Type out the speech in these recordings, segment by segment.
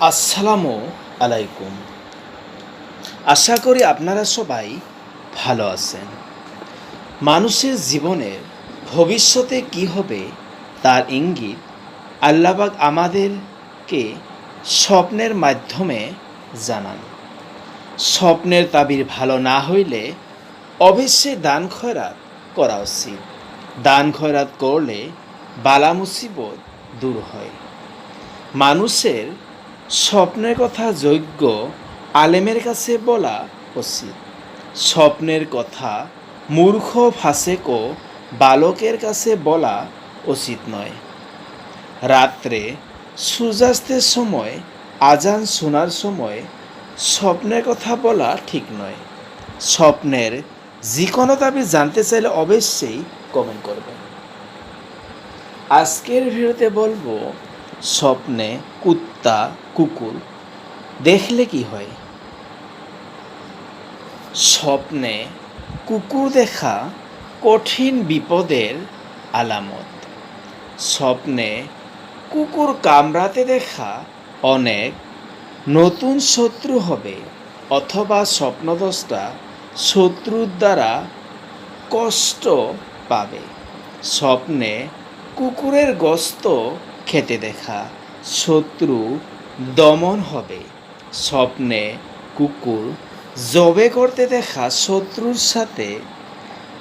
আসসালামু আলাইকুম। আশা করি আপনারা সবাই ভালো আছেন। মানুষের জীবনের ভবিষ্যতে কি হবে তার ইঙ্গিত আল্লাহবাক আমাদেরকে স্বপ্নের মাধ্যমে জানান। স্বপ্নের তাবির ভালো না হইলে অবশ্যই দান খয়রাত করা উচিত। দান খয়রাত করলে বালা মুসিবত দূর হয়। মানুষের স্বপ্নের কথা যোগ্য আলেমের কাছে বলা উচিত। স্বপ্নের কথা মূর্খ, ফাসেক ও বালকের কাছে বলা উচিত নয়। রাত্রে সূর্যাস্তের সময়, আজান শোনার সময় স্বপ্নের কথা বলা ঠিক নয়। স্বপ্নের যে কোনো দাবি জানতে চাইলে অবশ্যই কমেন্ট করবেন। আজকের ভিডিওতে বলব স্বপ্নে কুত্তা, কুকুর, দেখলে কি হয়? স্বপ্নে কুকুর দেখা কঠিন বিপদের আলামত। স্বপ্নে কুকুর কামড়াতে দেখা অনেক নতুন শত্রু হবে অথবা স্বপ্নদোষটা শত্রুর দ্বারা কষ্ট পাবে। স্বপ্নে কুকুরের গোস্ত খেতে দেখা। শত্রু দমন হবে। স্বপ্নে কুকুর জবে করতে দেখা শত্রুর সাথে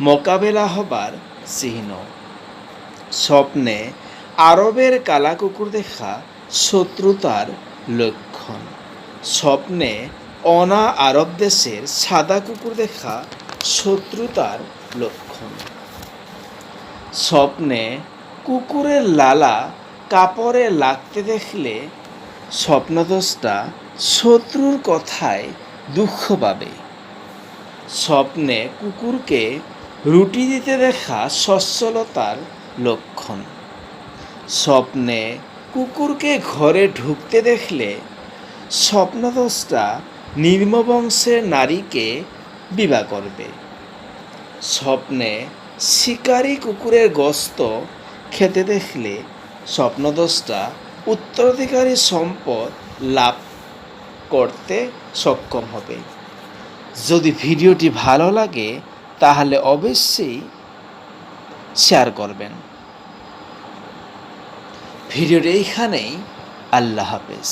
মোকাবেলা হবার চিহ্ন। স্বপ্নে আরবের কালা কুকুর দেখা শত্রুতার লক্ষণ। স্বপ্নে অনা আরব দেশের সাদা কুকুর দেখা শত্রুতার লক্ষণ। স্বপ্নে কুকুরের লালা কাপড়ে লাগতে দেখলে স্বপ্নদোষটা শত্রুর কথায় দুঃখ পাবে। স্বপ্নে কুকুরকে রুটি দিতে দেখা সচ্ছলতার লক্ষণ। স্বপ্নে কুকুরকে ঘরে ঢুকতে দেখলে স্বপ্নদোষটা নির্মবংশের নারীকে বিবাহ করবে। স্বপ্নে শিকারী কুকুরের গস্ত খেতে দেখলে স্বপ্নদোষটা উত্তরাধিকারী সম্পদ লাভ করতে সক্ষম হবে। যদি ভিডিওটি ভালো লাগে, তাহলে অবশ্যই শেয়ার করবেন। ভিডিওটি এইখানেই। আল্লাহ হাফেজ।